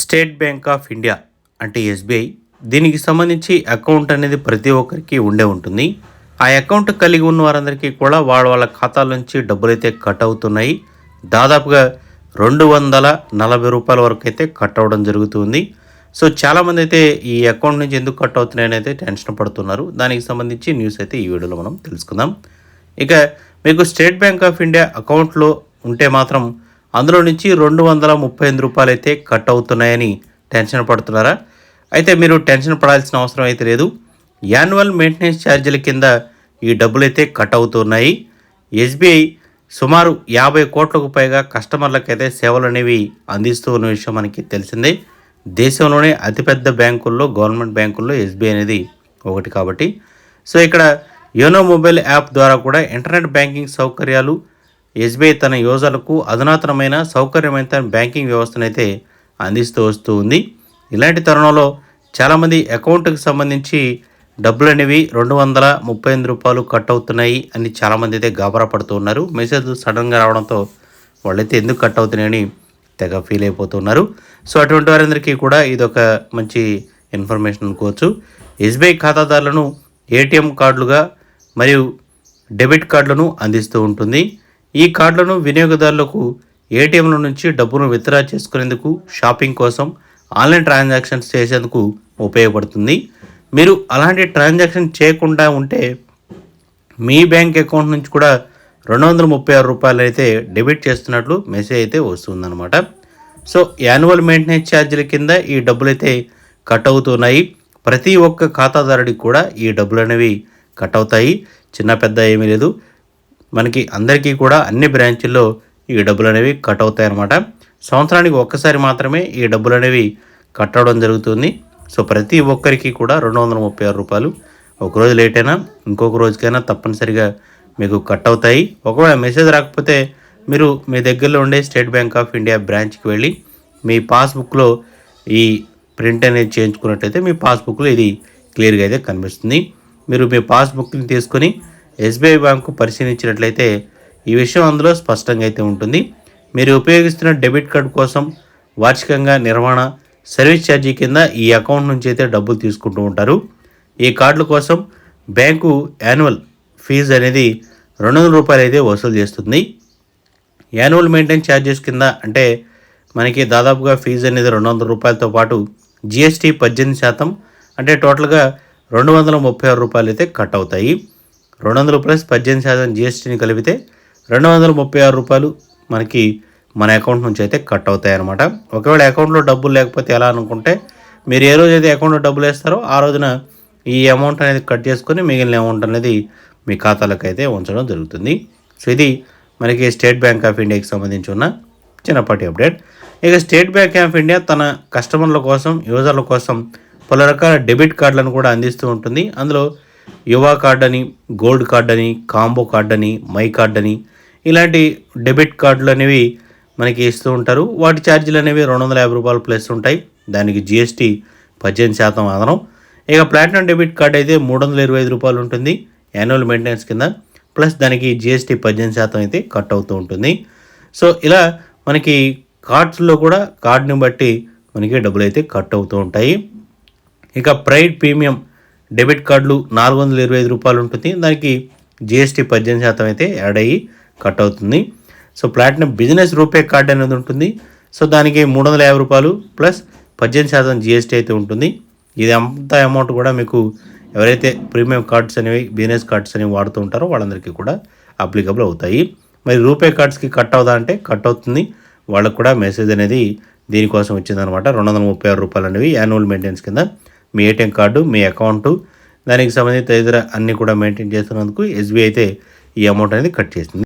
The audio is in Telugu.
స్టేట్ బ్యాంక్ ఆఫ్ ఇండియా అంటే ఎస్బీఐ దీనికి సంబంధించి అకౌంట్ అనేది ప్రతి ఒక్కరికి ఉండే ఉంటుంది. ఆ అకౌంట్ కలిగి ఉన్న వారందరికీ కూడా వాళ్ళ వాళ్ళ ఖాతాల నుంచి డబ్బులు అయితే కట్ అవుతున్నాయి. దాదాపుగా రెండు వందల నలభై రూపాయల వరకు అయితే కట్ అవ్వడం జరుగుతుంది. సో చాలామంది అయితే ఈ అకౌంట్ నుంచి ఎందుకు కట్ అవుతున్నాయని అయితే టెన్షన్ పడుతున్నారు. దానికి సంబంధించి న్యూస్ అయితే ఈ వీడియోలో మనం తెలుసుకుందాం. ఇక మీకు స్టేట్ బ్యాంక్ ఆఫ్ ఇండియా అకౌంట్లో ఉంటే మాత్రం అందులో నుంచి రెండు వందల ముప్పై ఎనిమిది రూపాయలు అయితే కట్ అవుతున్నాయని టెన్షన్ పడుతున్నారా? అయితే మీరు టెన్షన్ పడాల్సిన అవసరం అయితే లేదు. యాన్యువల్ మెయింటెనెన్స్ ఛార్జీల కింద ఈ డబ్బులు అయితే కట్ అవుతున్నాయి. ఎస్బీఐ సుమారు యాభై కోట్లకు పైగా కస్టమర్లకైతే సేవలు అనేవి అందిస్తూ ఉన్న విషయం మనకి తెలిసిందే. దేశంలోనే అతిపెద్ద బ్యాంకుల్లో గవర్నమెంట్ బ్యాంకుల్లో ఎస్బీఐ అనేది ఒకటి కాబట్టి. సో ఇక్కడ యోనో మొబైల్ యాప్ ద్వారా కూడా ఇంటర్నెట్ బ్యాంకింగ్ సౌకర్యాలు ఎస్బీఐ తన యూజర్లకు అధునాతనమైన సౌకర్యమైన బ్యాంకింగ్ వ్యవస్థను అయితే అందిస్తూ వస్తూ ఉంది. ఇలాంటి తరుణంలో చాలామంది అకౌంట్కి సంబంధించి డబ్బులు అనేవి రెండు వందల ముప్పై ఎనిమిది రూపాయలు కట్ అవుతున్నాయి అని చాలామంది అయితే గాబరా పడుతూ ఉన్నారు. మెసేజ్ సడన్గా రావడంతో వాళ్ళైతే ఎందుకు కట్ అవుతున్నాయని తెగ ఫీల్ అయిపోతున్నారు. సో అటువంటి వారందరికీ కూడా ఇది ఒక మంచి ఇన్ఫర్మేషన్ అనుకోవచ్చు. ఎస్బీఐ ఖాతాదారులను ఏటీఎం కార్డులుగా మరియు డెబిట్ కార్డులను అందిస్తూ ఉంటుంది. ఈ కార్డులను వినియోగదారులకు ఏటీఎంల నుంచి డబ్బును విత్డ్రా చేసుకునేందుకు షాపింగ్ కోసం ఆన్లైన్ ట్రాన్సాక్షన్స్ చేసేందుకు ఉపయోగపడుతుంది. మీరు అలాంటి ట్రాన్సాక్షన్ చేయకుండా ఉంటే మీ బ్యాంక్ అకౌంట్ నుంచి కూడా రెండు వందల ముప్పై ఆరు రూపాయలు అయితే డెబిట్ చేస్తున్నట్లు మెసేజ్ అయితే వస్తుందన్నమాట. సో యాన్యువల్ మెయింటెనెన్స్ ఛార్జీల కింద ఈ డబ్బులు అయితే కట్ అవుతున్నాయి. ప్రతి ఒక్క ఖాతాదారుడికి కూడా ఈ డబ్బులు అనేవి కట్ అవుతాయి. చిన్న పెద్ద ఏమీ లేదు. మనకి అందరికీ కూడా అన్ని బ్రాంచుల్లో ఈ డబ్బులు అనేవి కట్ అవుతాయి అన్నమాట సంవత్సరానికి ఒక్కసారి మాత్రమే ఈ డబ్బులు అనేవి కట్ అవడం జరుగుతుంది. సో ప్రతి ఒక్కరికి కూడా రెండు వందల ముప్పై ఆరు రూపాయలు. ఒకరోజు లేట్ అయినా ఇంకొక రోజుకైనా తప్పనిసరిగా మీకు కట్ అవుతాయి. ఒకవేళ మెసేజ్ రాకపోతే మీరు మీ దగ్గరలో ఉండే స్టేట్ బ్యాంక్ ఆఫ్ ఇండియా బ్రాంచ్కి వెళ్ళి మీ పాస్బుక్లో ఈ ప్రింట్ అనేది చేయించుకున్నట్టయితే మీ పాస్బుక్లో ఇది క్లియర్గా అయితే కనిపిస్తుంది. మీరు మీ పాస్బుక్ని తీసుకొని ఎస్బీఐ బ్యాంకు పరిశీలించినట్లయితే ఈ విషయం అందులో స్పష్టంగా అయితే ఉంటుంది. మీరు ఉపయోగిస్తున్న డెబిట్ కార్డు కోసం వార్షికంగా నిర్వహణ సర్వీస్ ఛార్జీ కింద ఈ అకౌంట్ నుంచి అయితే డబ్బులు తీసుకుంటూ ఉంటారు. ఈ కార్డుల కోసం బ్యాంకు యాన్యువల్ ఫీజు అనేది రెండు వందల రూపాయలు అయితే వసూలు చేస్తుంది. యాన్యువల్ మెయింటైన్ ఛార్జెస్ కింద అంటే మనకి దాదాపుగా ఫీజు అనేది రెండు వందల రూపాయలతో పాటు జిఎస్టీ పద్దెనిమిది శాతం అంటే టోటల్గా రెండు వందల ముప్పై ఆరు రూపాయలు అయితే కట్ అవుతాయి. రెండు వందలు ప్లస్ పద్దెనిమిది శాతం జిఎస్టీని కలిపితే రెండు వందల ముప్పై ఆరు రూపాయలు మనకి మన అకౌంట్ నుంచి అయితే కట్ అవుతాయి అనమాట ఒకవేళ అకౌంట్లో డబ్బులు లేకపోతే ఎలా అనుకుంటే మీరు ఏ రోజు అయితే అకౌంట్లో డబ్బులు వేస్తారో ఆ రోజున ఈ అమౌంట్ అనేది కట్ చేసుకొని మిగిలిన అమౌంట్ అనేది మీ ఖాతాలకు అయితే ఉంచడం జరుగుతుంది. సో ఇది మనకి స్టేట్ బ్యాంక్ ఆఫ్ ఇండియాకి సంబంధించి ఉన్న చిన్నపాటి అప్డేట్. ఇక స్టేట్ బ్యాంక్ ఆఫ్ ఇండియా తన కస్టమర్ల కోసం యూజర్ల కోసం పలు రకాల డెబిట్ కార్డులను కూడా అందిస్తూ ఉంటుంది. అందులో యువ కార్డ్ అని గోల్డ్ కార్డ్ అని కాంబో కార్డ్ అని మై కార్డ్ అని ఇలాంటి డెబిట్ కార్డులు అనేవి మనకి ఇస్తూ ఉంటారు. వాటి ఛార్జీలు అనేవి రెండు వందల యాభై రూపాయలు ప్లస్ ఉంటాయి. దానికి జిఎస్టీ పద్దెనిమిది శాతం ఆదనం ఇక ప్లాటినం డెబిట్ కార్డ్ అయితే మూడు వందల ఇరవై ఐదు రూపాయలు ఉంటుంది. యాన్యువల్ మెయింటెనెన్స్ కింద. ప్లస్ దానికి జిఎస్టీ పద్దెనిమిది శాతం అయితే కట్ అవుతూ ఉంటుంది. సో ఇలా మనకి కార్డ్స్లో కూడా కార్డుని బట్టి మనకి డబ్బులు అయితే కట్ అవుతూ ఉంటాయి. ఇక ప్రైడ్ ప్రీమియం డెబిట్ కార్డులు నాలుగు వందల ఇరవై ఐదు రూపాయలు ఉంటుంది దానికి జిఎస్టీ పద్దెనిమిది శాతం అయితే యాడ్ అయ్యి కట్ అవుతుంది. So platinum business RuPay card అనేది ఉంటుంది. సో దానికి మూడు వందల యాభై రూపాయలు ప్లస్ పద్దెనిమిది శాతం జిఎస్టీ అయితే ఉంటుంది. ఇది అంత అమౌంట్ కూడా మీకు ఎవరైతే ప్రీమియం కార్డ్స్ అనేవి బిజినెస్ కార్డ్స్ అనేవి వాడుతూ ఉంటారో వాళ్ళందరికీ కూడా అప్లికబుల్ అవుతాయి. మరి రూపే కార్డ్స్కి కట్ అవుదా అంటే కట్ అవుతుంది. వాళ్ళకు కూడా మెసేజ్ అనేది దీనికోసం వచ్చిందనమాట రెండు వందల ముప్పై ఆరు రూపాయలు అనేవి యాన్యువల్ మెయింటెనెన్స్ కింద మీ ఏటీఎం కార్డు మీ అకౌంటు దానికి సంబంధించిన తదితర అన్నీ కూడా మెయింటైన్ చేస్తున్నందుకు ఎస్బీఐ అయితే ఈ అమౌంట్ అనేది కట్ చేస్తుంది